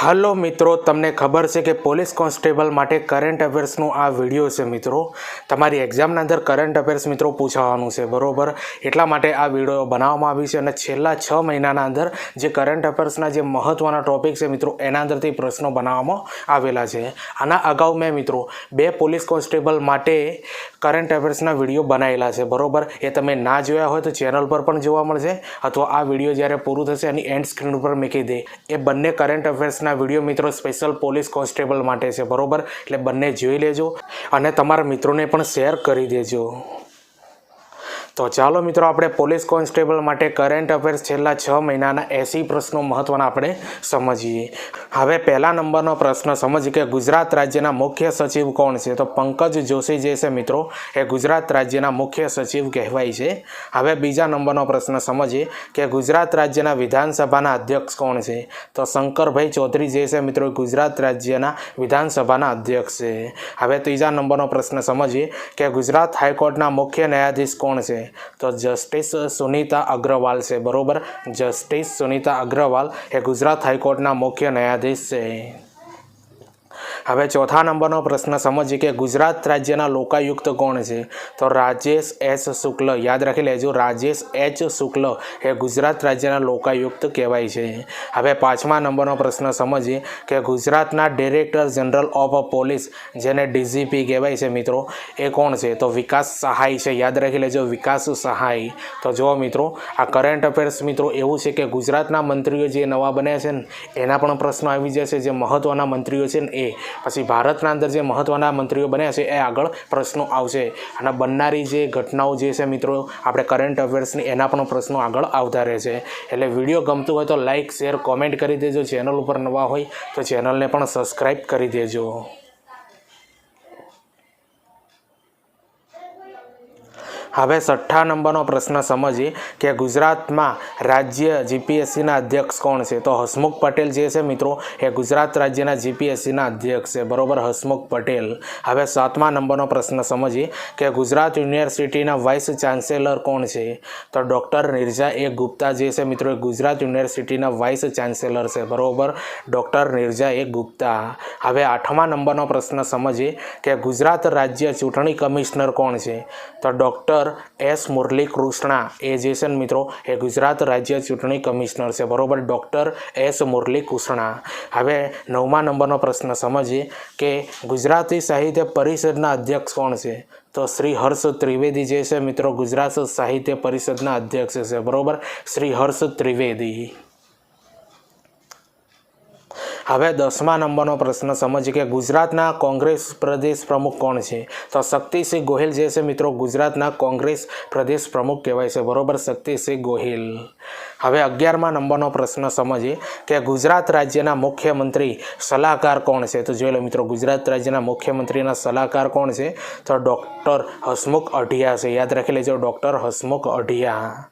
Hello મિત્રો, તમને ખબર છે કે પોલીસ કોન્સ્ટેબલ માટે કરંટ અફેર્સનું આ વીડિયો છે મિત્રો. તમારી એક્ઝામના અંદર કરંટ અફેર્સ મિત્રો પૂછાવાનું છે, બરોબર? એટલા માટે આ વીડિયો બનાવવામાં આવી છે અને છેલ્લા છ મહિનાના અંદર જે કરંટ અફેર્સના જે મહત્ત્વના ટોપિક છે મિત્રો, એના અંદરથી પ્રશ્નો બનાવવામાં આવેલા છે. આના અગાઉ મેં મિત્રો, બે પોલીસ કોન્સ્ટેબલ માટે કરંટ અફેર્સના વીડિયો બનાવેલા છે, બરોબર? એ તમે ના જોયા હોય તો ચેનલ પર પણ જોવા મળશે, અથવા આ વીડિયો જ્યારે પૂરું થશે, એની એન્ડ સ્ક્રીન ઉપર મૂકી દે. એ બંને કરંટ અફેર્સના વીડિયો મિત્રો સ્પેશિયલ પોલીસ કોન્સ્ટેબલ માટે છે, બરોબર? એટલે બંને જોઈ લેજો અને તમારા મિત્રોને પણ શેર કરી દેજો. તો ચાલો મિત્રો આપણે પોલીસ કોન્સ્ટેબલ માટે કરંટ અફેર્સ છેલ્લા છ મહિનાના એસી પ્રશ્નો મહત્ત્વના આપણે સમજીએ. હવે પહેલા નંબરનો પ્રશ્ન સમજીએ કે ગુજરાત રાજ્યના મુખ્ય સચિવ કોણ છે? તો પંકજ જોશી જે છે મિત્રો, એ ગુજરાત રાજ્યના મુખ્ય સચિવ કહેવાય છે. હવે બીજા નંબરનો પ્રશ્ન સમજીએ કે ગુજરાત રાજ્યના વિધાનસભાના અધ્યક્ષ કોણ છે? તો શંકરભાઈ ચૌધરી જે છે મિત્રો ગુજરાત રાજ્યના વિધાનસભાના અધ્યક્ષ છે. હવે ત્રીજા નંબરનો પ્રશ્ન સમજીએ કે ગુજરાત હાઈકોર્ટના મુખ્ય ન્યાયાધીશ કોણ છે? તો જસ્ટિસ સુનીતા અગ્રવાલ છે, બરોબર? જસ્ટિસ સુનીતા અગ્રવાલ એ ગુજરાત હાઈકોર્ટના મુખ્ય ન્યાયાધીશ છે. હવે ચોથા નંબરનો પ્રશ્ન સમજીએ કે ગુજરાત રાજ્યના લોકાયુક્ત કોણ છે? તો રાજેશ એસ શુક્લ. યાદ રાખી લેજો, રાજેશ એચ શુક્લ એ ગુજરાત રાજ્યના લોકાયુક્ત કહેવાય છે. હવે પાંચમા નંબરનો પ્રશ્ન સમજીએ કે ગુજરાતના ડિરેક્ટર જનરલ ઓફ પોલીસ, જેને ડીજીપી કહેવાય છે મિત્રો, એ કોણ છે? તો વિકાસ સહાય છે. યાદ રાખી લેજો, વિકાસ સહાય. તો જુઓ મિત્રો, આ કરંટ અફેર્સ મિત્રો, એવું છે કે ગુજરાતના મંત્રીઓ જે નવા બન્યા છે ને, એના પણ પ્રશ્નો આવી જશે. જે મહત્ત્વના મંત્રીઓ છે ને, એ પછી ભારતના અંદર જે મહત્ત્વના મંત્રીઓ બન્યા છે, એ આગળ પ્રશ્નો આવશે. અને બનનારી જે ઘટનાઓ જે છે મિત્રો, આપણે કરંટ અફેર્સની એના પણ પ્રશ્નો આગળ આવતા રહે છે એટલે વીડિયો ગમતું હોય તો લાઇક શેર કોમેન્ટ કરી દેજો. ચેનલ ઉપર નવા હોય તો ચેનલને પણ સબસ્ક્રાઈબ કરી દેજો. હવે છઠ્ઠા નંબરનો પ્રશ્ન સમજીએ કે ગુજરાતમાં રાજ્ય જીપીએસસીના અધ્યક્ષ કોણ છે? તો હસમુખ પટેલ જે છે મિત્રો, એ ગુજરાત રાજ્યના જીપીએસસીના અધ્યક્ષ છે. બરોબર, હસમુખ પટેલ. હવે સાતમા નંબરનો પ્રશ્ન સમજીએ કે ગુજરાત યુનિવર્સિટીના વાઇસ ચાન્સેલર કોણ છે? તો ડૉક્ટર નિર્જા એ ગુપ્તા જે છે મિત્રો, એ ગુજરાત યુનિવર્સિટીના વાઇસ ચાન્સેલર છે. બરોબર, ડૉક્ટર નિર્જા એ ગુપ્તા. હવે આઠમા નંબરનો પ્રશ્ન સમજીએ કે ગુજરાત રાજ્ય ચૂંટણી કમિશનર કોણ છે? તો ડૉક્ટર એસ મુરલી કૃષ્ણા એ જે છે મિત્રો, એ ગુજરાત રાજ્ય ચૂંટણી કમિશનર છે. બરોબર? ડૉક્ટર એસ મુરલી કૃષ્ણા હવે નવમા નંબરનો પ્રશ્ન સમજીએ કે ગુજરાતી સાહિત્ય પરિષદના અધ્યક્ષ કોણ છે? તો શ્રી હર્ષ ત્રિવેદી જે છે મિત્રો, ગુજરાત સાહિત્ય પરિષદના અધ્યક્ષ છે. બરોબર? શ્રી હર્ષ ત્રિવેદી. હવે દસમા નંબરનો પ્રશ્ન સમજીએ કે ગુજરાતના કોંગ્રેસ પ્રદેશ પ્રમુખ કોણ છે? તો શક્તિસિંહ ગોહિલ જે છે મિત્રો, ગુજરાતના કોંગ્રેસ પ્રદેશ પ્રમુખ કહેવાય છે. બરોબર, શક્તિસિંહ ગોહિલ. હવે અગિયારમા નંબરનો પ્રશ્ન સમજીએ કે ગુજરાત રાજ્યના મુખ્યમંત્રી સલાહકાર કોણ છે? તો જોઈ લો મિત્રો, ગુજરાત રાજ્યના મુખ્યમંત્રીના સલાહકાર કોણ છે? તો ડૉક્ટર હસમુખ અઢિયા છે. યાદ રાખી લેજો, ડૉક્ટર હસમુખ અઢિયા.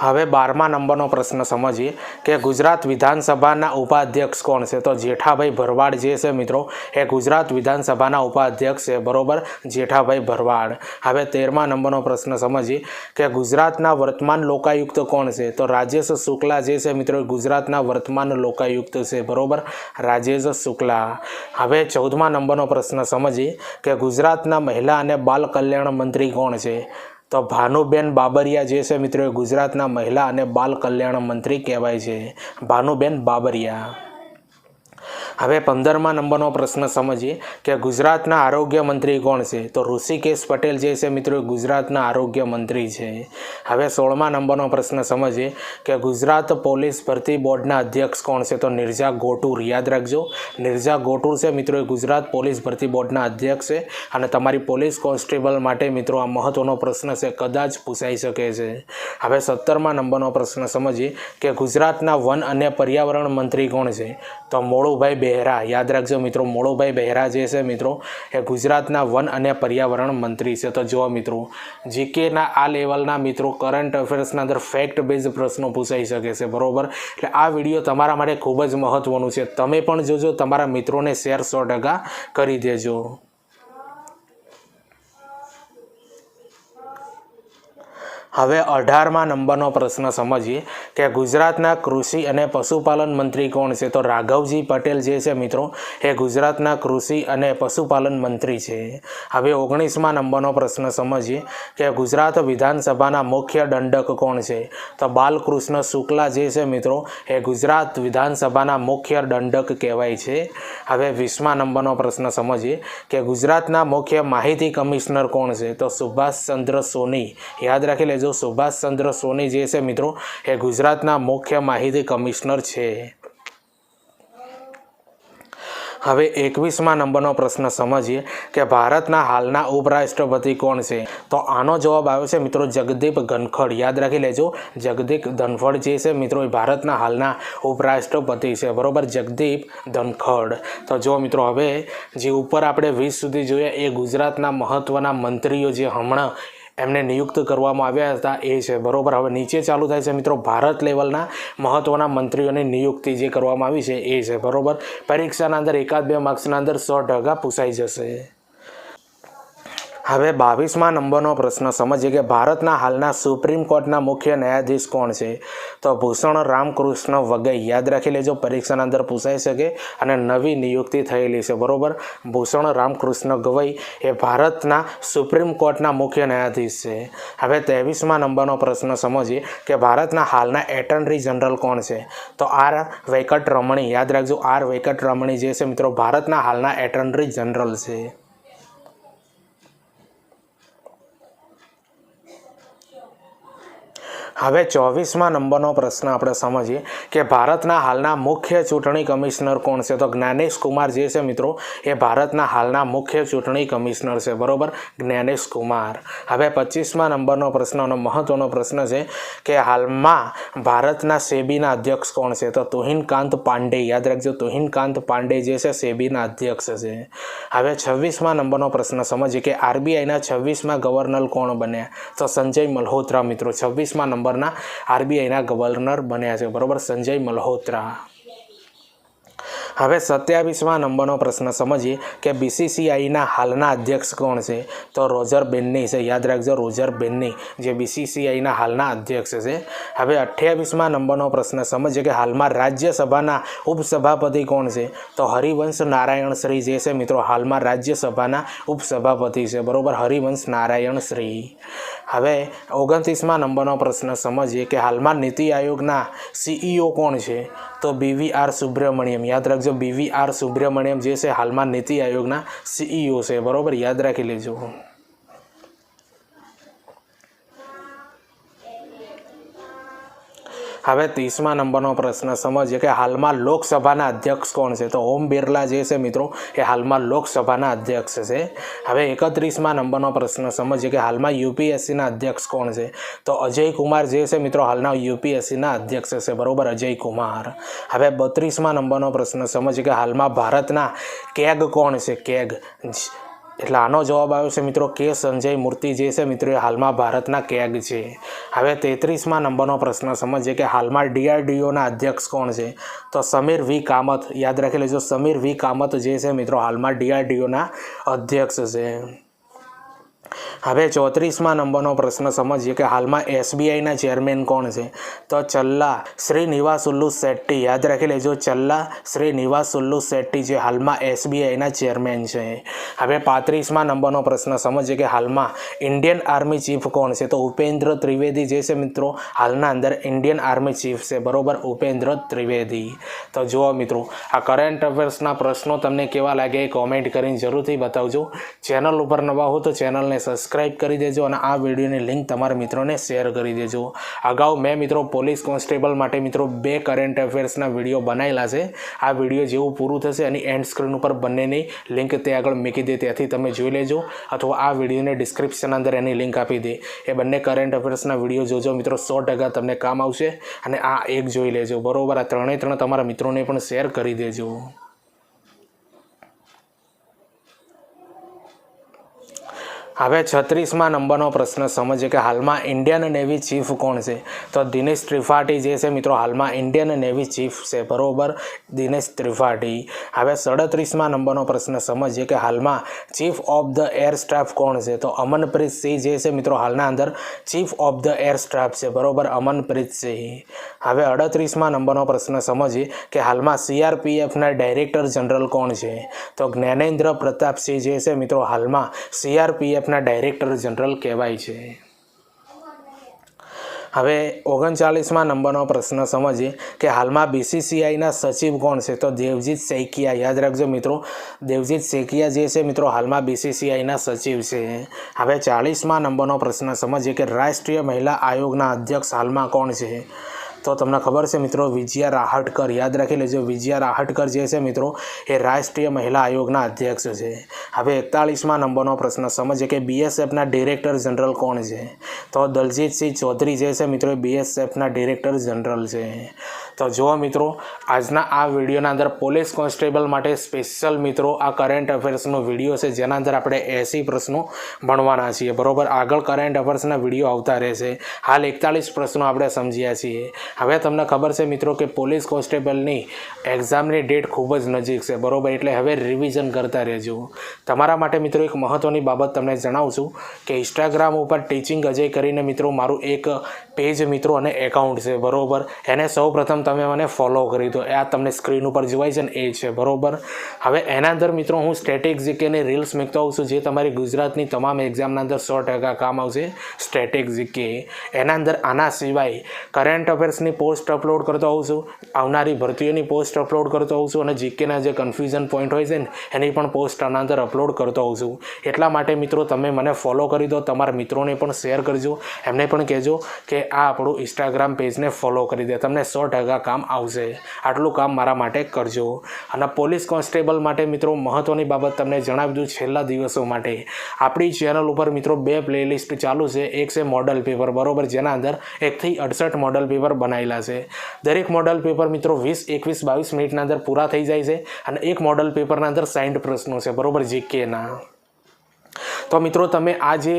હવે બારમા નંબરનો પ્રશ્ન સમજીએ કે ગુજરાત વિધાનસભાના ઉપાધ્યક્ષ કોણ છે? તો જેઠાભાઈ ભરવાડ જે છે મિત્રો, એ ગુજરાત વિધાનસભાના ઉપાધ્યક્ષ છે. બરોબર? જેઠાભાઈ ભરવાડ. હવે તેરમા નંબરનો પ્રશ્ન સમજીએ કે ગુજરાતના વર્તમાન લોકાયુક્ત કોણ છે? તો રાજેશ શુક્લા જે છે મિત્રો ગુજરાતના વર્તમાન લોકાયુક્ત છે. બરોબર? રાજેશ શુક્લા. હવે ચૌદમા નંબરનો પ્રશ્ન સમજીએ કે ગુજરાતના મહિલા અને બાલ કલ્યાણ મંત્રી કોણ છે? તો ભાનુબેન બાબરિયા જે છે મિત્રો એ ગુજરાતના મહિલા અને બાલ કલ્યાણ મંત્રી કહેવાય છે. ભાનુબેન બાબરિયા. હવે પંદરમા નંબરનો પ્રશ્ન સમજીએ કે ગુજરાતના આરોગ્ય મંત્રી કોણ છે? તો ઋષિકેશ પટેલ જે છે મિત્રો ગુજરાતના આરોગ્ય મંત્રી છે. હવે સોળમા નંબરનો પ્રશ્ન સમજીએ કે ગુજરાત પોલીસ ભરતી બોર્ડના અધ્યક્ષ કોણ છે? તો નિર્જા ગોટુર, યાદ રાખજો. નિર્જા ગોટુર છે મિત્રો એ ગુજરાત પોલીસ ભરતી બોર્ડના અધ્યક્ષ છે અને તમારી પોલીસ કોન્સ્ટેબલ માટે મિત્રો આ મહત્વનો પ્રશ્ન છે, કદાચ પૂછાઈ શકે છે. હવે સત્તરમા નંબરનો પ્રશ્ન સમજીએ કે ગુજરાતના વન અને પર્યાવરણ મંત્રી કોણ છે? તો મોળુભાઈ બહેરા, યાદ રાખજો મિત્રો, મોળુભાઈ બહેરા જે છે મિત્રો, એ ગુજરાતના વન અને પર્યાવરણ મંત્રી છે. તો જુઓ મિત્રો, જીકેના આ લેવલના મિત્રો કરંટ અફેર્સના અંદર ફેક્ટ બેઝ પ્રશ્નો પૂછાઈ શકે છે, બરોબર? એટલે આ વીડિયો તમારા માટે ખૂબ જ મહત્ત્વનું છે. તમે પણ જોજો, તમારા મિત્રોને શેર સો કરી દેજો. હવે અઢારમા નંબરનો પ્રશ્ન સમજીએ કે ગુજરાતના કૃષિ અને પશુપાલન મંત્રી કોણ છે? તો રાઘવજી પટેલ જે છે મિત્રો, એ ગુજરાતના કૃષિ અને પશુપાલન મંત્રી છે. હવે ઓગણીસમા નંબરનો પ્રશ્ન સમજીએ કે ગુજરાત વિધાનસભાના મુખ્ય દંડક કોણ છે? તો બાલકૃષ્ણ શુક્લા જે છે મિત્રો, એ ગુજરાત વિધાનસભાના મુખ્ય દંડક કહેવાય છે. હવે વીસમા નંબરનો પ્રશ્ન સમજીએ કે ગુજરાતના મુખ્ય માહિતી કમિશનર કોણ છે? તો સુભાષચંદ્ર સોની. યાદ રાખી લેજો. સુભાષચંદ્ર સોની જે છે મિત્રો, એ ગુજરાતના મુખ્ય માહિતી કમિશનર છે. હવે એકવીસમા નંબરનો પ્રશ્ન સમજીએ કે ભારતના હાલના ઉપરાષ્ટ્રપતિ કોણ છે? તો આનો જવાબ આવ્યો છે મિત્રો જગદીપ ધનખડ. યાદ રાખી લેજો, જગદીપ ધનખડ જે છે મિત્રો એ ભારતના હાલના ઉપરાષ્ટ્રપતિ છે. બરોબર, જગદીપ ધનખડ. તો જો મિત્રો હવે જે ઉપર આપણે વીસ સુધી જોઈએ, એ ગુજરાતના મહત્ત્વના મંત્રીઓ જે હમણાં એમને નિયુક્ત કરવામાં આવ્યા હતા એ છે. બરોબર, હવે નીચે ચાલુ થાય છે મિત્રો ભારત લેવલના મહત્ત્વના મંત્રીઓની નિયુક્તિ જે કરવામાં આવી છે એ છે. બરોબર, પરીક્ષાના અંદર એકાદ બે માર્ક્સના અંદર સો ટકા પૂછાઈ જશે. હવે બાવીસમાં નંબરનો પ્રશ્ન. સમજીએ કે ભારતના હાલના સુપ્રીમ કોર્ટના મુખ્ય ન્યાયાધીશ કોણ છે? તો ભૂષણ રામકૃષ્ણ વગઈ. યાદ રાખી લેજો, પરીક્ષાના અંદર પૂછાઈ શકે અને નવી નિયુક્તિ થયેલી છે. બરાબર? ભૂષણ રામકૃષ્ણ ગવઈ એ ભારતના સુપ્રીમ કોર્ટના મુખ્ય ન્યાયાધીશ છે. હવે ત્રેવીસમાં નંબરનો પ્રશ્ન. સમજીએ કે ભારતના હાલના એટર્ની જનરલ કોણ છે? તો આર વેંકટ રમણી યાદ રાખજો, આર વેંકટ રમણી જે છે મિત્રો, ભારતના હાલના એટર્ની જનરલ છે. હવે ચોવીસમાં નંબરનો પ્રશ્ન આપણે સમજીએ કે ભારતના હાલના મુખ્ય ચૂંટણી કમિશનર કોણ છે? તો જ્ઞાનેશ કુમાર જે છે મિત્રો, એ ભારતના હાલના મુખ્ય ચૂંટણી કમિશનર છે. બરોબર? જ્ઞાનેશ કુમાર. હવે પચીસમાં નંબરનો પ્રશ્નનો મહત્વનો પ્રશ્ન છે કે હાલમાં ભારતના સેબીના અધ્યક્ષ કોણ છે? તો તુહિનકાંત પાંડે. યાદ રાખજો, તુહિનકાંત પાંડે જે છે, સેબીના અધ્યક્ષ છે. હવે છવ્વીસમાં નંબરનો પ્રશ્ન સમજીએ કે આરબીઆઈના છવ્વીસમાં ગવર્નર કોણ બન્યા? તો સંજય મલ્હોત્રા મિત્રો, છવ્વીસમાં નંબર નંબરના આરબીઆઈના ગવર્નર બન્યા છે. બરોબર? સંજય મલ્હોત્રા. હવે સત્યાવીસમા નંબરનો પ્રશ્ન સમજીએ કે બીસીસીઆઈના હાલના અધ્યક્ષ કોણ છે? તો રોજર બેન્ની છે. યાદ રાખજો, રોજર બેન્ની જે બીસીસીઆઈના હાલના અધ્યક્ષ છે. હવે અઠ્યાવીસમા નંબરનો પ્રશ્ન સમજીએ કે હાલમાં રાજ્યસભાના ઉપસભાપતિ કોણ છે? તો હરિવંશ નારાયણ શ્રી જે છે મિત્રો, હાલમાં રાજ્યસભાના ઉપસભાપતિ છે. બરાબર, હરિવંશ નારાયણ શ્રી. હવે ઓગણત્રીસમા નંબરનો પ્રશ્ન સમજીએ કે હાલમાં નીતિ આયોગના સીઈઓ કોણ છે? તો બીવી આર સુબ્રમણ્યમ યાદ રાખજો બીવી આર સુબ્રમણ્યમ જે છે, હાલમાં નીતિ આયોગના સીઈઓ છે. બરાબર? યાદ રાખી લેજો. હવે ત્રીસમા નંબરનો પ્રશ્ન સમજીએ કે હાલમાં લોકસભાના અધ્યક્ષ કોણ છે? તો ઓમ બિરલા જે છે મિત્રો, એ હાલમાં લોકસભાના અધ્યક્ષ છે. હવે એકત્રીસમા નંબરનો પ્રશ્ન સમજીએ કે હાલમાં યુપીએસસીના અધ્યક્ષ કોણ છે? તો અજય કુમાર જે છે મિત્રો, હાલના યુપીએસસીના અધ્યક્ષ છે. બરોબર અજય કુમાર હવે બત્રીસમા નંબરનો પ્રશ્ન સમજીએ કે હાલમાં ભારતના કેગ કોણ છે? કેગ. એટલે આનો જવાબ આવ્યો છે મિત્રો કે સંજય મૂર્તિ જે છે મિત્રો એ હાલમાં ભારતના કેગ છે. હવે તેત્રીસમાં નંબરનો પ્રશ્ન સમજીએ કે હાલમાં ડીઆરડીઓના અધ્યક્ષ કોણ છે? તો સમીર વી. કામત, યાદ રાખી લેજો, સમીર વી. કામત જે છે મિત્રો હાલમાં ડીઆરડીઓના અધ્યક્ષ છે. હવે ચોત્રીસમાં નંબરનો પ્રશ્ન સમજીએ કે હાલમાં એસબીઆઈના ચેરમેન કોણ છે? તો ચલ્લા શ્રી નિવાસુલ્લુ શેટ્ટી. યાદ રાખી લેજો, ચલ્લા શ્રી નિવાસુલ્લુ શેટ્ટી જે હાલમાં એસબીઆઈના ચેરમેન છે. હવે પાંત્રીસમાં નંબરનો પ્રશ્ન સમજીએ કે હાલમાં ઇન્ડિયન આર્મી ચીફ કોણ છે? તો ઉપેન્દ્ર ત્રિવેદી જે છે મિત્રો, હાલના અંદર ઇન્ડિયન આર્મી ચીફ છે. બરોબર, ઉપેન્દ્ર ત્રિવેદી. તો જુઓ મિત્રો, આ કરંટ અફેર્સના પ્રશ્નો તમને કેવા લાગે એ કોમેન્ટ કરીને જરૂરથી બતાવજો. ચેનલ ઉપર નવા હો તો ચેનલને સબસ્ક્રાઈબ કરી દેજો અને આ વિડીયોની લિંક તમારા મિત્રોને શેર કરી દેજો. અગાઉ મેં મિત્રો પોલીસ કોન્સ્ટેબલ માટે મિત્રો બે કરંટ અફેર્સના વીડિયો બનાવેલા છે. આ વીડિયો જેવું પૂરું થશે અને એન્ડ સ્ક્રીન ઉપર બંનેની લિંક તે આગળ મૂકી દે, ત્યાંથી તમે જોઈ લેજો અથવા આ વિડીયોને ડિસ્ક્રિપ્શન અંદર એની લિંક આપી દે. એ બંને કરંટ અફેર્સના વીડિયો જોજો મિત્રો, સો ટકા તમને કામ આવશે અને આ એક જોઈ લેજો. બરાબર, આ ત્રણે ત્રણ તમારા મિત્રોને પણ શેર કરી દેજો. હવે છત્રીસમાં નંબરનો પ્રશ્ન સમજીએ કે હાલમાં ઇન્ડિયન નેવી ચીફ કોણ છે? તો દિનેશ ત્રિપાઠી જે છે મિત્રો, હાલમાં ઇન્ડિયન નેવી ચીફ છે. બરોબર? દિનેશ ત્રિપાઠી. હવે સડત્રીસમાં નંબરનો પ્રશ્ન સમજીએ કે હાલમાં chief of the air staff કોણ છે? તો અમનપ્રીત સિંહ જે છે મિત્રો, હાલના અંદર chief of the air staff છે. બરોબર? અમનપ્રીત સિંહ. હવે અડત્રીસમાં નંબરનો પ્રશ્ન સમજીએ કે હાલમાં સીઆરપીએફના ડાયરેક્ટર જનરલ કોણ છે? તો જ્ઞાનેન્દ્ર પ્રતાપસિંહ જે છે મિત્રો, હાલમાં સીઆરપીએફના ડાયરેક્ટર જનરલ કહેવાય છે. હવે ઓગણચાલીસમાં નંબરનો પ્રશ્ન સમજીએ કે હાલમાં બીસીસીઆઈના સચિવ કોણ છે? તો દેવજીત સૈકિયા યાદ રાખજો મિત્રો, દેવજીત સૈકિયા જે છે મિત્રો હાલમાં બીસીસીઆઈના સચિવ છે. હવે ચાલીસમાં નંબરનો પ્રશ્ન સમજીએ કે રાષ્ટ્રીય મહિલા આયોગના અધ્યક્ષ હાલમાં કોણ છે? તો તમને ખબર છે મિત્રો, વિજયા રાહટકર, યાદ રાખી લેજો, વિજયા રાહટકર જે છે મિત્રો, એ રાષ્ટ્રીય મહિલા આયોગના અધ્યક્ષ છે. હવે એકતાળીસમાં નંબરનો પ્રશ્ન, સમજીએ કે બીએસએફના ડિરેક્ટર જનરલ કોણ છે? તો દલજીતસિંહ ચૌધરી જે છે મિત્રો બીએસએફના ડિરેક્ટર જનરલ છે. તો જુઓ મિત્રો, આજના આ વિડીયોના અંદર પોલીસ કોન્સ્ટેબલ માટે સ્પેશિયલ મિત્રો આ કરંટ અફેર્સનો વીડિયો છે, જેના અંદર આપણે એંસી પ્રશ્નો ભણવાના છીએ. બરોબર? આગળ કરંટ અફેર્સના વીડિયો આવતા રહેશે. હાલ એકતાલીસ પ્રશ્નો આપણે સમજ્યા છીએ. હવે તમને ખબર છે મિત્રો કે પોલીસ કોન્સ્ટેબલની એક્ઝામની ડેટ ખૂબ જ નજીક છે. બરોબર? એટલે હવે રિવિઝન કરતા રહેજો. તમારા માટે મિત્રો એક મહત્ત્વની બાબત તમને જણાવું છું કે ઇન્સ્ટાગ્રામ ઉપર ટીચિંગ અજય કરીને મિત્રો મારું એક પેજ મિત્રો અને એકાઉન્ટ છે. બરોબર? એને સૌ પ્રથમ તમે મને ફોલો કરી દો એ આ તમને સ્ક્રીન ઉપર જોવાય છે ને એ છે, બરાબર? હવે એના અંદર મિત્રો હું સ્ટેટિક જીકેની રીલ્સ મૂકતો હોઉં છું, જે તમારી ગુજરાતની તમામ એક્ઝામના અંદર સો ટકા કામ આવશે સ્ટેટિક જીકે એના અંદર આના સિવાય કરંટ અફેર્સની પોસ્ટ અપલોડ કરતો હોઉં છું, આવનારી ભરતીઓની પોસ્ટ અપલોડ કરતો હોઉં છું અને જીકેના જે કન્ફ્યુઝન પોઈન્ટ હોય છે ને, એની પણ પોસ્ટ આના અંદર અપલોડ કરતો હોઉં છું. એટલા માટે મિત્રો તમે મને ફોલો કરી દો, તમારા મિત્રોને પણ શેર કરજો, એમને પણ કહેજો કે આ આપણું ઇન્સ્ટાગ્રામ પેજને ફોલો કરી દે. તમને સો ટકા કામ આવશે. આટલું કામ મારા માટે કરજો. અને પોલીસ કોન્સ્ટેબલ માટે મિત્રો મહત્ત્વની બાબત તમને જણાવી દઉં છેલ્લા દિવસો માટે. આપણી ચેનલ ઉપર મિત્રો બે પ્લેલિસ્ટ ચાલુ છે. એક છે મોડલ પેપર, બરોબર? જેના અંદર એકથી અડસઠ મોડલ પેપર બનાવેલા છે. દરેક મોડલ પેપર મિત્રો વીસ, એકવીસ, બાવીસ મિનિટના અંદર પૂરા થઈ જાય છે અને એક મોડલ પેપરના અંદર સાઠ પ્રશ્નો છે. બરોબર? જીકેના તો મિત્રો, તમે આ જે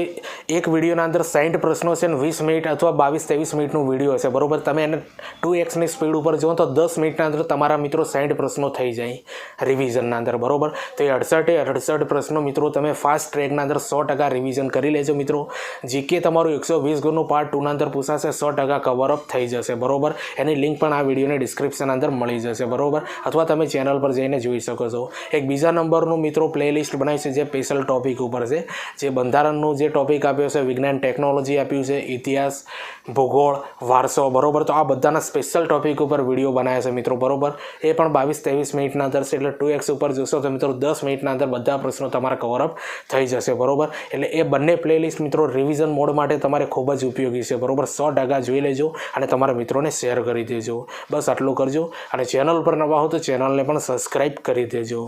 એક વિડીયોના અંદર સાઠ પ્રશ્નો છે ને વીસ મિનિટ અથવા બાવીસ ત્રેવીસ મિનિટનું વીડિયો છે બરાબર? તમે એને ટુ એક્સની સ્પીડ ઉપર જુઓ તો દસ મિનિટના અંદર તમારા મિત્રો સાઠ પ્રશ્નો થઈ જાય રિવિઝનના અંદર. બરોબર? તો એ અડસઠે અડસઠ પ્રશ્નો મિત્રો, તમે ફાસ્ટ ટ્રેકના અંદર સો ટકા રિવિઝન કરી લેજો મિત્રો. જીકે તમારું એકસો વીસ ગુણનું પાર્ટ ટુના અંદર પૂછાશે, સો ટકા કવરઅપ થઈ જશે. બરોબર? એની લિંક પણ આ વિડીયોની ડિસ્ક્રિપ્શન અંદર મળી જશે. બરોબર? અથવા તમે ચેનલ પર જઈને જોઈ શકો છો. એક બીજા નંબરનું મિત્રો પ્લેલિસ્ટ બનાવી છે જે સ્પેશિયલ ટોપિક ઉપર છે જે બંધારણનું જે ટોપિક આપ્યો છે, વિજ્ઞાન ટેકનોલોજી આપ્યું છે, ઇતિહાસ, ભૂગોળ, વારસો, બરોબર? તો આ બધાના સ્પેશિયલ ટોપિક ઉપર વીડિયો બનાવ્યા છે મિત્રો, બરોબર? એ પણ બાવીસ ત્રેવીસ મિનિટના અંદર છે, એટલે ટુ એક્સ ઉપર જોશો તો મિત્રો દસ મિનિટના અંદર બધા પ્રશ્નો તમારા કવરઅપ થઈ જશે, બરોબર? એટલે એ બંને પ્લેલિસ્ટ મિત્રો રિવિઝન મોડ માટે તમારે ખૂબ જ ઉપયોગી છે, બરોબર? સો ટકા જોઈ લેજો અને તમારા મિત્રોને શેર કરી દેજો. બસ આટલું કરજો અને ચેનલ પર નવા હો તો ચેનલને પણ સબસ્ક્રાઈબ કરી દેજો.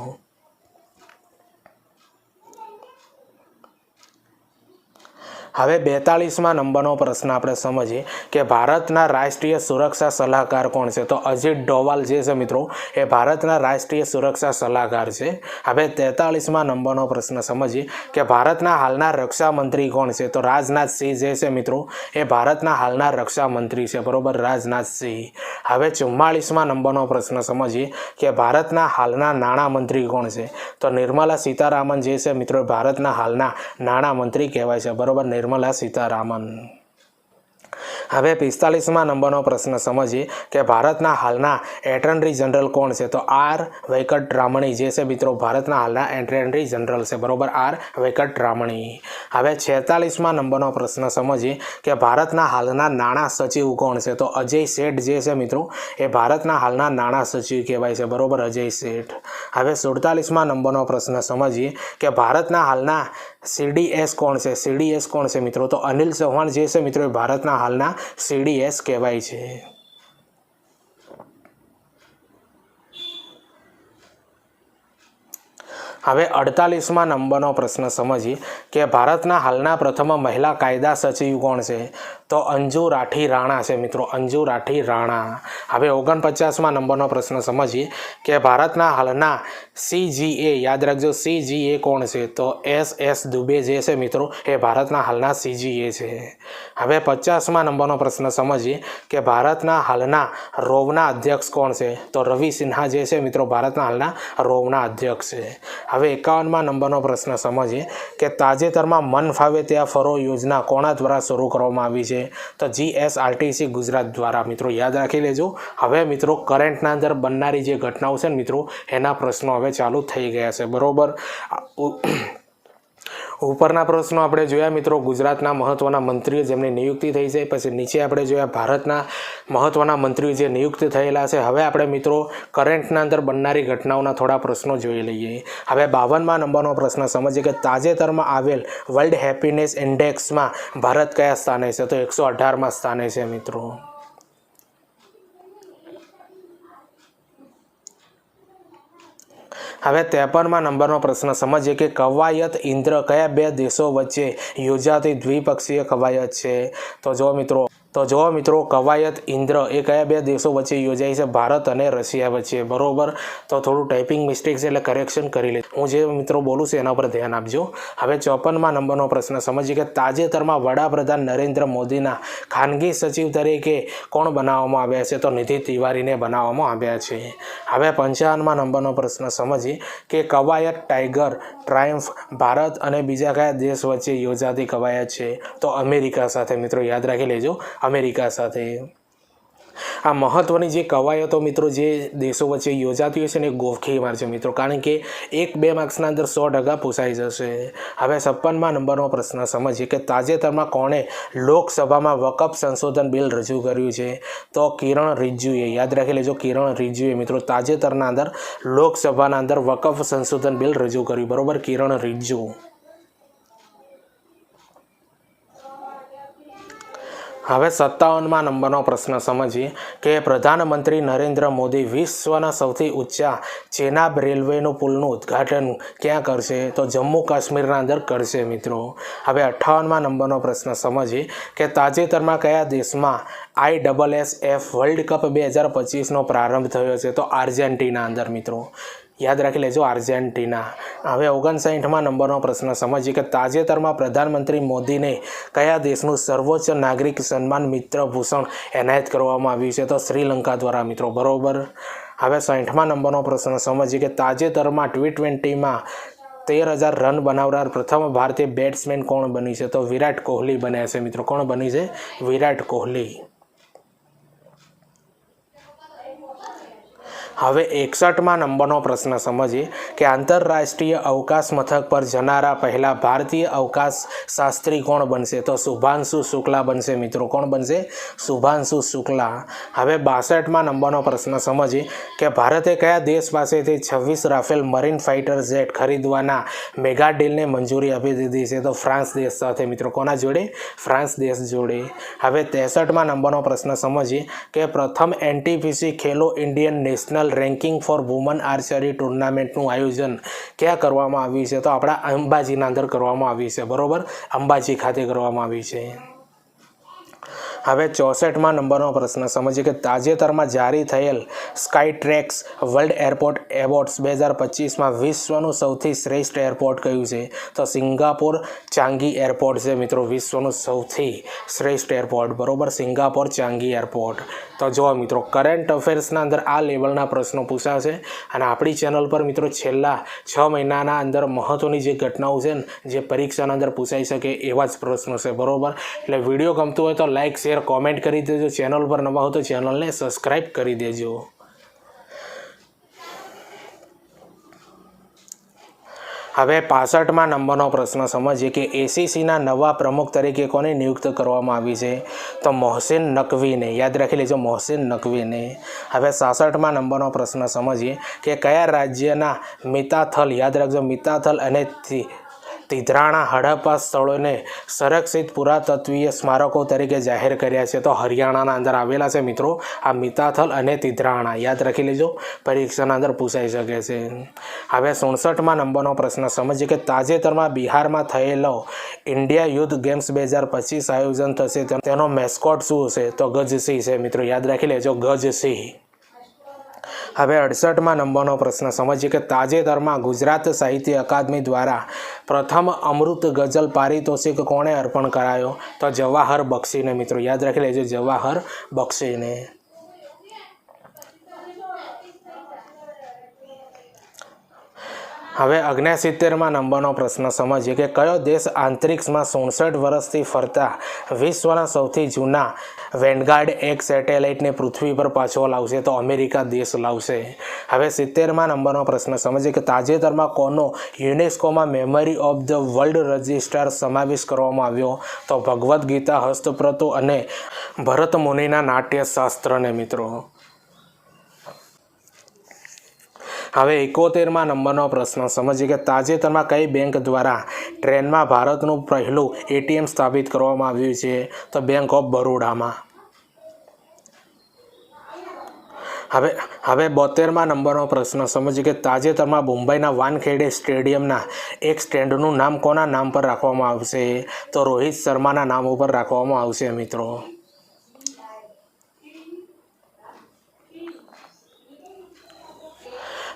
હવે બેતાળીસમાં નંબરનો પ્રશ્ન આપણે સમજીએ કે ભારતના રાષ્ટ્રીય સુરક્ષા સલાહકાર કોણ છે? તો અજીત ડોવાલ જે છે મિત્રો, એ ભારતના રાષ્ટ્રીય સુરક્ષા સલાહકાર છે. હવે તેતાળીસમાં નંબરનો પ્રશ્ન સમજીએ કે ભારતના હાલના રક્ષા મંત્રી કોણ છે? તો રાજનાથ સિંહ જે છે મિત્રો, એ ભારતના હાલના રક્ષા મંત્રી છે. બરોબર, રાજનાથ સિંહ. હવે ચુમ્માળીસમાં નંબરનો પ્રશ્ન સમજીએ કે ભારતના હાલના નાણાં મંત્રી કોણ છે? તો નિર્મલા સીતારામન જે છે મિત્રો ભારતના હાલના નાણાં મંત્રી કહેવાય છે. બરોબર નિર્મલા સીતારામન. હવે પિસ્તાલીસમાં નંબરનો પ્રશ્ન સમજીએ કે ભારતના હાલના એટર્નરી જનરલ કોણ છે? તો આર વેંકટરામણી. જે છે મિત્રો, ભારતના હાલના એટર્નરી જનરલ છે. બરોબર, આર વેંકટરામણી. હવે છેતાલીસમાં નંબરનો પ્રશ્ન સમજીએ કે ભારતના હાલના નાણાં સચિવ કોણ છે? તો અજય શેઠ જે છે મિત્રો, એ ભારતના હાલના નાણાં સચિવ કહેવાય છે. બરોબર, અજય શેઠ. હવે સુડતાલીસમાં નંબરનો પ્રશ્ન સમજીએ કે ભારતના હાલના સીડીએસ કોણ છે? સીડીએસ કોણ છે મિત્રો? તો અનિલ ચૌહાણ જે છે મિત્રો ભારતના હાલના સીડીએસ કહેવાય છે. હવે અડતાલીસમાં નંબરનો પ્રશ્ન સમજીએ કે ભારતના હાલના પ્રથમ મહિલા કાયદા સચિવ કોણ છે? તો અંજુ રાઠી રાણા છે મિત્રો અંજુ રાઠી રાણા. હવે ઓગણપચાસમાં નંબરનો પ્રશ્ન સમજીએ કે ભારતના હાલના સીજીએ, યાદ રાખજો સીજીએ કોણ છે? તો એસ એસ દુબે જે છે મિત્રો, એ ભારતના હાલના સીજીએ છે. હવે પચાસમાં નંબરનો પ્રશ્ન સમજીએ કે ભારતના હાલના રોવના અધ્યક્ષ કોણ છે? તો રવિ સિન્હા જે છે મિત્રો, ભારતના હાલના રોવના અધ્યક્ષ છે. હવે એકાવનમાં નંબરનો પ્રશ્ન સમજીએ કે તાજેતરમાં મન ફાવે ત્યાં ફરો યોજના કોણા દ્વારા શરૂ કરવામાં આવી છે? તો જીએસઆરટીસી ગુજરાત દ્વારા મિત્રો યાદ રાખી લેજો. હવે મિત્રો કરંટના અંદર બનનારી જે ઘટનાઓ છે ને મિત્રો, એના પ્રશ્નો હવે ચાલુ થઈ ગયા છે. બરોબર? ઉપરના પ્રશ્નો આપણે જોયા મિત્રો, ગુજરાતના મહત્ત્વના મંત્રીઓ જેમની નિયુક્તિ થઈ છે, પછી નીચે આપણે જોયા ભારતના મહત્ત્વના મંત્રીઓ જે નિયુક્ત થયેલા છે. હવે આપણે મિત્રો કરંટના અંદર બનનારી ઘટનાઓના થોડા પ્રશ્નો જોઈ લઈએ. હવે બાવનમાં નંબરનો પ્રશ્ન સમજીએ કે તાજેતરમાં આવેલ વર્લ્ડ હેપીનેસ ઇન્ડેક્સમાં ભારત કયા સ્થાને છે? તો એકસો અઢારમાં સ્થાને છે મિત્રો. હવે ત્રેપનમાં નંબરનો પ્રશ્ન. સમજીએ કે કવાયત ઇન્દ્ર કયા બે દેશો વચ્ચે યોજાતી દ્વિપક્ષીય કવાયત છે? તો જો મિત્રો તો જો મિત્રો, કવાયત ઇન્દ્ર એ કયા બે દેશો વચ્ચે યોજાઈ છે? ભારત અને રશિયા વચ્ચે. બરોબર? તો થોડું ટાઈપિંગ મિસ્ટેક છે એટલે કરેક્શન કરી લે હું જે મિત્રો બોલું છું એના પર ધ્યાન આપજો. હવે ચોપનમાં નંબરનો પ્રશ્ન. સમજીએ કે તાજેતરમાં વડાપ્રધાન નરેન્દ્ર મોદીના ખાનગી સચિવ તરીકે કોણ બનાવવામાં આવ્યા છે? તો નિધિ તિવારીને બનાવવામાં આવ્યા છે. હવે પંચાવનમાં નંબરનો પ્રશ્ન. સમજીએ કે કવાયત ટાઈગર, ટ્રાયમ્ફ, ભારત અને બીજા કયા દેશ વચ્ચે યોજાતી કવાયત છે? તો અમેરિકા સાથે. મિત્રો, યાદ રાખી લેજો. અમેરિકા સાથે. આ મહત્ત્વની જે કવાયતો મિત્રો જે દેશો વચ્ચે યોજાતી હોય છે ને ગોખી માર છે મિત્રો. કારણ કે એક બે માર્ક્સના અંદર સો ટકા પૂછાઈ જશે. હવે છપ્પનમાં નંબરનો પ્રશ્ન સમજીએ કે તાજેતરમાં કોણે લોકસભામાં વકફ સંશોધન બિલ રજૂ કર્યું છે? તો કિરણ રિજ્જુએ, યાદ રાખી લેજો કિરણ રિજ્જુએ મિત્રો તાજેતરના અંદર લોકસભાના અંદર વકફ સંશોધન બિલ રજૂ કર્યું. બરાબર કિરણ રિજ્જુ. હવે સત્તાવનમાં નંબરનો પ્રશ્ન સમજીએ કે પ્રધાનમંત્રી નરેન્દ્ર મોદી વિશ્વના સૌથી ઊંચા ચેનાબ રેલવેનું પુલનું ઉદ્ઘાટન ક્યાં કરશે? તો જમ્મુ કાશ્મીરના અંદર કરશે મિત્રો. હવે અઠ્ઠાવનમાં નંબરનો પ્રશ્ન સમજીએ કે તાજેતરમાં કયા દેશમાં I double S F world cup બે હજાર પચીસનો પ્રારંભ થયો છે? તો આર્જેન્ટિના અંદર મિત્રો. યાદ રાખી લેજો આર્જેન્ટિના. હવે ઓગણસાઠમાં નંબરનો પ્રશ્ન. સમજીએ કે તાજેતરમાં પ્રધાનમંત્રી મોદીને કયા દેશનું સર્વોચ્ચ નાગરિક સન્માન મિત્ર ભૂષણ એનાયત કરવામાં આવ્યું છે? તો શ્રીલંકા દ્વારા મિત્રો, બરોબર? હવે સાઠમાં નંબરનો પ્રશ્ન. સમજીએ કે તાજેતરમાં ટી ટ્વેન્ટીમાં તેર હજાર રન બનાવનાર પ્રથમ ભારતીય બેટ્સમેન કોણ બની છે? તો વિરાટ કોહલી બન્યા છે મિત્રો. કોણ બની છે? વિરાટ કોહલી. હવે એકસઠમાં નંબરનો પ્રશ્ન સમજીએ કે આંતરરાષ્ટ્રીય અવકાશ મથક પર જનારા પહેલાં ભારતીય અવકાશ શાસ્ત્રી કોણ બનશે? તો શુભાંશુ શુક્લા બનશે મિત્રો. કોણ બનશે? શુભાંશુ શુક્લા. હવે બાસઠમાં નંબરનો પ્રશ્ન સમજીએ કે ભારતે કયા દેશ પાસેથી છવ્વીસ રાફેલ મરીન ફાઇટર જેટ ખરીદવાના મેગા ડીલને મંજૂરી આપી દીધી છે? તો ફ્રાન્સ દેશ સાથે મિત્રો. કોના જોડે? ફ્રાન્સ દેશ જોડે. હવે ત્રેસઠમાં નંબરનો પ્રશ્ન સમજીએ કે પ્રથમ NTPC Khelo Indian national ranking for woman archery ટુર્નામેન્ટનું આયોજન ક્યાં કરવામાં આવ્યું છે? તો આપણા અંબાજીના અંદર કરવામાં આવ્યું છે, બરોબર? અંબાજી ખાતે કરવામાં આવ્યું છે. હવે ચોસઠમાં નંબરનો પ્રશ્ન, સમજીએ કે તાજેતરમાં જારી થયેલ Skytrax world airport awards બે હજાર પચીસમાં વિશ્વનું સૌથી શ્રેષ્ઠ એરપોર્ટ કયું છે? તો સિંગાપોર ચાંગી એરપોર્ટ છે, મિત્રો. વિશ્વનું સૌથી શ્રેષ્ઠ એરપોર્ટ, બરોબર? Singapore Changi airport. તો જો મિત્રો કરંટ અફેર્સના અંદર આ લેવલના પ્રશ્નો પૂછાશે. અને આપણી ચેનલ પર મિત્રો છેલ્લા છ મહિનાના અંદર મહત્ત્વની જે ઘટનાઓ છે ને, જે પરીક્ષાના અંદર પૂછાઈ શકે એવા જ પ્રશ્નો છે, બરોબર? એટલે વીડિયો ગમતું હોય તો લાઇક શેર કોમેન્ટ કરી દેજો. ચેનલ પર નવા હો તો ચેનલને સબસ્ક્રાઈબ કરી દેજો. હવે પાસઠમાં નંબરનો પ્રશ્ન સમજીએ કે એસીસીના નવા પ્રમુખ તરીકે કોને નિયુક્ત કરવામાં આવી છે? તો મોહસિન નકવીને, યાદ રાખી લેજો મોહસિન નકવીને. હવે સાસઠમાં નંબરનો પ્રશ્ન સમજીએ કે કયા રાજ્યના મિતાથલ, યાદ રાખજો મિતાથલ અને તિધરાણા હડપ્પા સ્થળોને સંરક્ષિત પુરાતત્વીય સ્મારકો તરીકે જાહેર કર્યા છે. તો હરિયાણાના અંદર આવેલા છે મિત્રો, આ મિતાથલ અને તિધરાણા યાદ રાખી લેજો, પરીક્ષાના અંદર પૂછાઈ શકે છે. હવે સુડસઠમાં નંબરનો પ્રશ્ન, સમજીએ કે તાજેતરમાં બિહારમાં થયેલો ઇન્ડિયા યુથ ગેમ્સ બે હજાર પચીસ આયોજન થશે. તેનો મેસ્કોટ શું હશે? તો ગજસિંહ છે મિત્રો, યાદ રાખી લેજો, ગજસિંહ. હવે અડસઠમાં નંબરનો પ્રશ્ન. સમજીએ કે તાજેતરમાં ગુજરાત સાહિત્ય અકાદમી દ્વારા પ્રથમ અમૃત ગઝલ પારિતોષિક કોણે અર્પણ કરાયો? તો જવાહર બક્ષીને, મિત્રો. યાદ રાખી લેજો, જવાહર બક્ષીને. હવે અગ્નેસિત્તેરમાં નંબરનો પ્રશ્ન સમજીએ કે કયો દેશ આંતરિક્ષમાં સુડસઠ વર્ષથી ફરતા વિશ્વના સૌથી જૂના વેન્ડગાર્ડ એક સેટેલાઇટને પૃથ્વી પર પાછો લાવશે તો અમેરિકા દેશ લાવશે? હવે સિત્તેરમાં નંબરનો પ્રશ્ન સમજીએ કે તાજેતરમાં કોનો યુનેસ્કોમાં memory of the world register સમાવેશ કરવામાં આવ્યો? તો ભગવદ્ ગીતા, હસ્તપ્રતો અને ભરત મુનિના નાટ્યશાસ્ત્રને મિત્રો. હવે એકોતેરમાં નંબરનો પ્રશ્ન. સમજીએ કે તાજેતરમાં કઈ બેંક દ્વારા ટ્રેનમાં ભારતનું પહેલું એટીએમ સ્થાપિત કરવામાં આવ્યું છે? તો બેંક ઓફ બરોડામાં. હવે હવે બોતેરમાં નંબરનો પ્રશ્ન. સમજીએ કે તાજેતરમાં મુંબઈના વાનખેડે સ્ટેડિયમના એક સ્ટેન્ડનું નામ કોના નામ પર રાખવામાં આવશે? તો રોહિત શર્માના નામ ઉપર રાખવામાં આવશે, મિત્રો.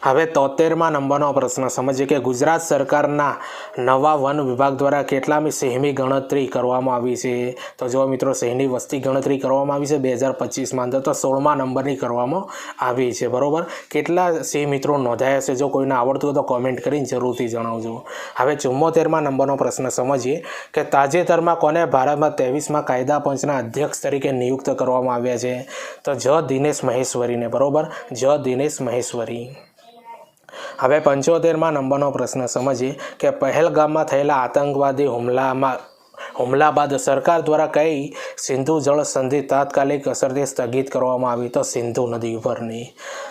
હવે તોતેરમાં નંબરનો પ્રશ્ન. સમજીએ કે ગુજરાત સરકારના નવા વન વિભાગ દ્વારા કેટલામી સિંહની ગણતરી કરવામાં આવી છે? તો જો મિત્રો, સિંહની વસ્તી ગણતરી કરવામાં આવી છે બે હજાર પચીસમાં. અંદર તો સોળમા નંબરની કરવામાં આવી છે. બરાબર? કેટલા સિંહ મિત્રો નોંધાયા છે? જો કોઈને આવડતું હોય તો કોમેન્ટ કરીને જરૂરથી જણાવજો. હવે ચુમ્મોતેરમાં નંબરનો પ્રશ્ન. સમજીએ કે તાજેતરમાં કોને ભારતમાં ત્રેવીસમાં કાયદા પંચના અધ્યક્ષ તરીકે નિયુક્ત કરવામાં આવ્યા છે? તો જ દિનેશ મહેશ્વરીને. બરાબર? જ દિનેશ મહેશ્વરી. હવે પંચોતેરમાં નંબરનો પ્રશ્ન સમજીએ કે પહેલગામમાં થયેલા આતંકવાદી હુમલામાં હુમલા બાદ સરકાર દ્વારા કઈ સિંધુ જળ સંધિ તાત્કાલિક અસરથી સ્થગિત કરવામાં આવી તો સિંધુ નદી ઉપરની.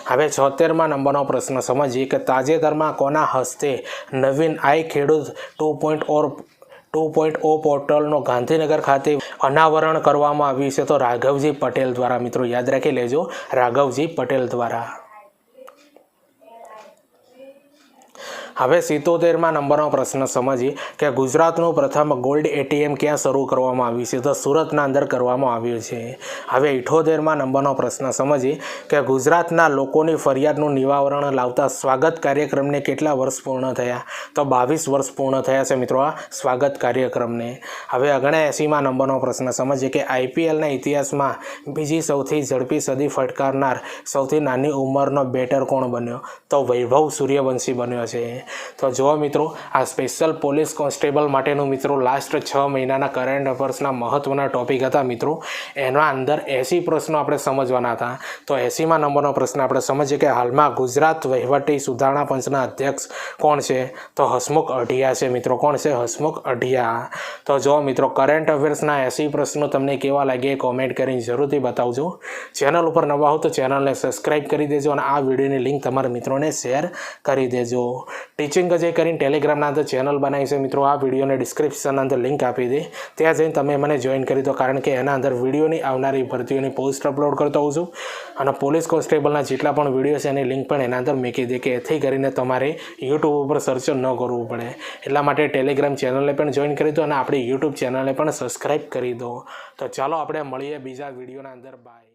હવે છોતેરમાં નંબરનો પ્રશ્ન સમજીએ કે તાજેતરમાં કોના હસ્તે નવીન I Khedut two point or two point O પોર્ટલનો Gandhinagar ખાતે અનાવરણ કરવામાં આવ્યું છે તો રાઘવજી પટેલ દ્વારા. મિત્રો યાદ રાખી લેજો રાઘવજી પટેલ દ્વારા. હવે સિત્તોતેરમાં નંબરનો પ્રશ્ન સમજીએ કે ગુજરાતનું પ્રથમ ગોલ્ડ એટીએમ ક્યાં શરૂ કરવામાં આવ્યું છે તો સુરતના અંદર કરવામાં આવ્યું છે. હવે ઇઠોતેરમાં નંબરનો પ્રશ્ન સમજીએ કે ગુજરાતના લોકોની ફરિયાદનું નિવારણ લાવતા સ્વાગત કાર્યક્રમને કેટલા વર્ષ પૂર્ણ થયા? તો બાવીસ વર્ષ પૂર્ણ થયા છે મિત્રો આ સ્વાગત કાર્યક્રમને. હવે અગણે એંસીમાં નંબરનો પ્રશ્ન સમજીએ કે આઈપીએલના ઇતિહાસમાં બીજી સૌથી ઝડપી સદી ફટકારનાર સૌથી નાની ઉંમરનો બેટર કોણ બન્યો? તો વૈભવ સૂર્યવંશી બન્યો છે. તો જુઓ મિત્રો, આ સ્પેશિયલ પોલીસ કોન્સ્ટેબલ માટેનું મિત્રો લાસ્ટ છ મહિનાના કરંટ અફેર્સના મહત્ત્વના ટોપિક હતા મિત્રો. એના અંદર એંસી પ્રશ્નો આપણે સમજવાના હતા. તો એંસીમાં નંબરનો પ્રશ્ન આપણે સમજીએ કે હાલમાં ગુજરાત વહીવટી સુધારણા પંચના અધ્યક્ષ કોણ છે? તો હસમુખ અઢિયા છે મિત્રો. કોણ છે? હસમુખ અઢિયા. તો જો મિત્રો કરંટ અફેર્સના એંસી પ્રશ્નો તમને કેવા લાગે કોમેન્ટ કરીને જરૂરથી બતાવજો. ચેનલ ઉપર નવા હો તો ચેનલને સબસ્ક્રાઈબ કરી દેજો અને આ વિડીયોની લિંક તમારા મિત્રોને શેર કરી દેજો. ટીચિંગ જે કરીને ટેલિગ્રામના અંદર ચેનલ બનાવી છે. મિત્રો, આ વિડીયોને ડિસ્ક્રિપ્શનના અંદર લિંક આપી દે. ત્યાં જઈને તમે મને જોઈન કરી દો, કારણ કે એના અંદર વિડીયોની આવનારી ભરતીઓની પોસ્ટ અપલોડ કરતો હોઉં છું. અને પોલીસ કોન્સ્ટેબલના જેટલા પણ વીડિયો છે, એની લિંક પણ એના અંદર મૂકી દે, કે એથી કરીને તમારે યુટ્યુબ ઉપર સર્ચ ન કરવું પડે. એટલા માટે ટેલિગ્રામ ચેનલને પણ જોઈન કરી દો અને આપણી યુટ્યુબ ચેનલને પણ સબસ્ક્રાઈબ કરી દો. તો ચાલો, આપણે મળીએ બીજા વિડીયોના અંદર. બાય